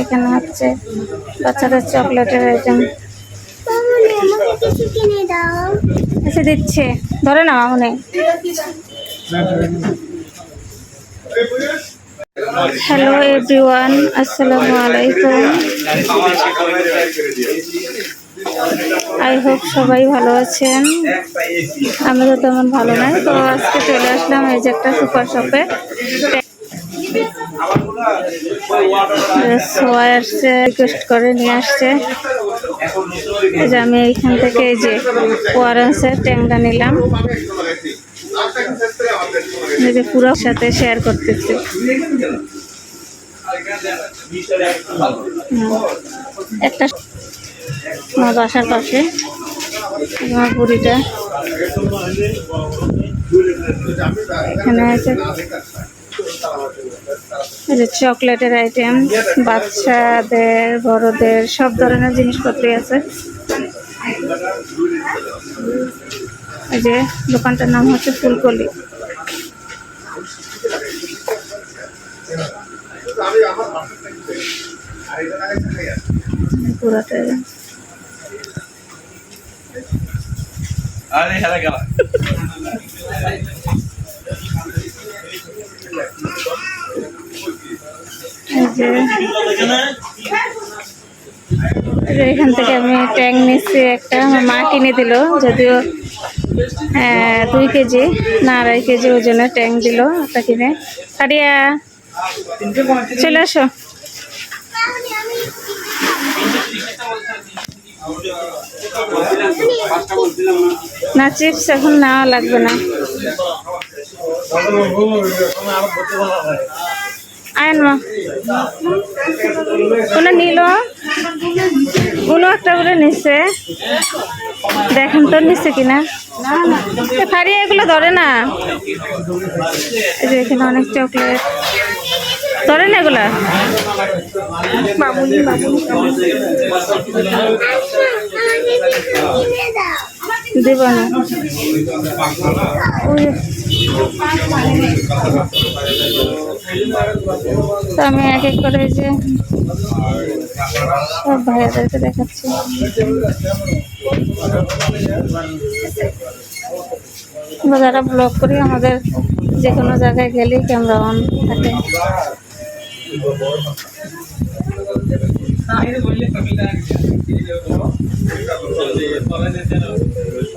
এখানে হচ্ছে বাচ্চাদের চকলেটের আইটেম। এসে দিচ্ছে। ধরে না মামনে হ্যালো এভরিওয়ান আসসালামু আলাইকুম। আই হোপ সবাই ভালো আছেন। আমি তো তেমন ভালো নাই। তো আজকে চলে আসলাম এই যে একটা সুপার শপে। সবাই আসছে রিকোয়েস্ট করে নিয়ে আসছে। এই যে আমি এইখান থেকে এই যে ওয়ারেন্সের ট্যাংটা নিলাম। যে পুরো সাথে শেয়ার করতেছি। একটা আমার বাসার পাশে, আমার বুড়িটা। এখানে আছে যে চকলেটের আইটেম, বাচ্চাদের, বড়দের, সব ধরনের জিনিসপত্রই আছে। এই যে দোকানটার নাম হচ্ছে ফুলকলি। আরে, হেলা গেল। যে এখান থেকে আমি ট্যাং নিচ্ছি একটা আমার মা কিনে দিল যদিও দুই কেজি না আড়াই কেজি ওজনের ট্যাং দিল একটা কিনে। কারিয়া চলে আসো। না চিপস এখন নেওয়া লাগবে না। আয়ন মা। কোনো নিল। কোনো একটা করে নিচ্ছে দেখেন তো নিচ্ছে কিনা। ফাড়ি এগুলো ধরে না। এখানে অনেক চকলেট। ধরে না এগুলা? মামনি দেব না। আমি এক এক করে যে সব ভাইয়াদেরকে দেখাচ্ছি। যারা ব্লগ করি, আমাদের যে কোনো জায়গায় গেলেই ক্যামেরা অন থাকে। বললে